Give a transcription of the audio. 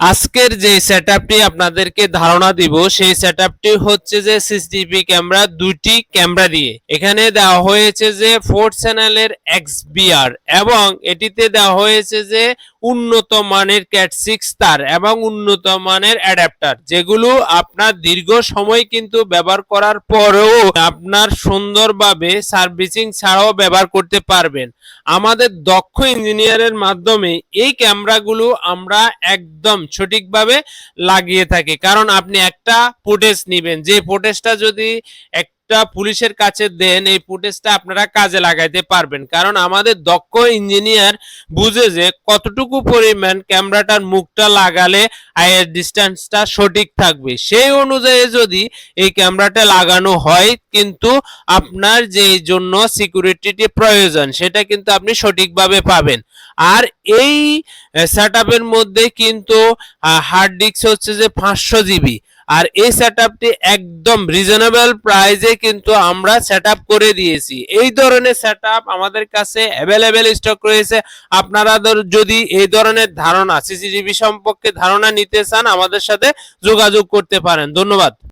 আজকের যে সেটআপটি আপনাদেরকে ধারণা দিব, সেই সেটআপটি হচ্ছে যে সিসিটিভি ক্যামেরা দুটি ক্যামেরা দিয়ে এখানে দেওয়া হয়েছে যে ফোর চ্যানেলের এক্স এক্সবিআর এবং এটিতে দেওয়া হয়েছে যে উন্নত মানের ক্যাট সিক্স তার এবং উন্নত মানের অ্যাডাপ্টার যেগুলো আপনার দীর্ঘ সময় কিন্তু ব্যবহার করার পরেও আপনার সুন্দরভাবে সার্ভিসিং ছাড়াও ব্যবহার করতে পারবেন। আমাদের দক্ষ ইঞ্জিনিয়ারের মাধ্যমে এই ক্যামেরাগুলো আমরা একদম সঠিকভাবে লাগিয়ে থাকি। কারণ আপনি একটা ফুটেজ নেবেন। যে ফুটেজটা যদি একটা পুলিশের কাছে দেন, এই ফুটেজটা আপনারা কাজে লাগাইতে পারবেন। কারণ আমাদের দক্ষ ইঞ্জিনিয়ার বুঝে যে কতটুকু পরিমাণ ক্যামেরাটার মুখটা লাগালে আয়ের ডিস্টেন্সটা সঠিক থাকবে। সেই অনুযায়ী যদি এই ক্যামেরাটা লাগানো হয়, কিন্তু আপনার যে জন্য সিকিউরিটিটি প্রয়োজন, সেটা কিন্তু আপনি সঠিকভাবে পাবেন। আর এই সেটআপের মধ্যে কিন্তু হার্ড ডিস্ক হচ্ছে যে পাঁচশো জিবি আর এই সেটআপটি একদম রিজনেবল প্রাইজে কিন্তু আমরা সেটআপ করে দিয়েছি। এই ধরনের সেটআপ আমাদের কাছে অ্যাভেলেবেল স্টক রয়েছে। আপনারা যদি এই ধরনের ধারণা সিসিটিভি সম্পর্কে ধারণা নিতে চান, আমাদের সাথে যোগাযোগ করতে পারেন। ধন্যবাদ।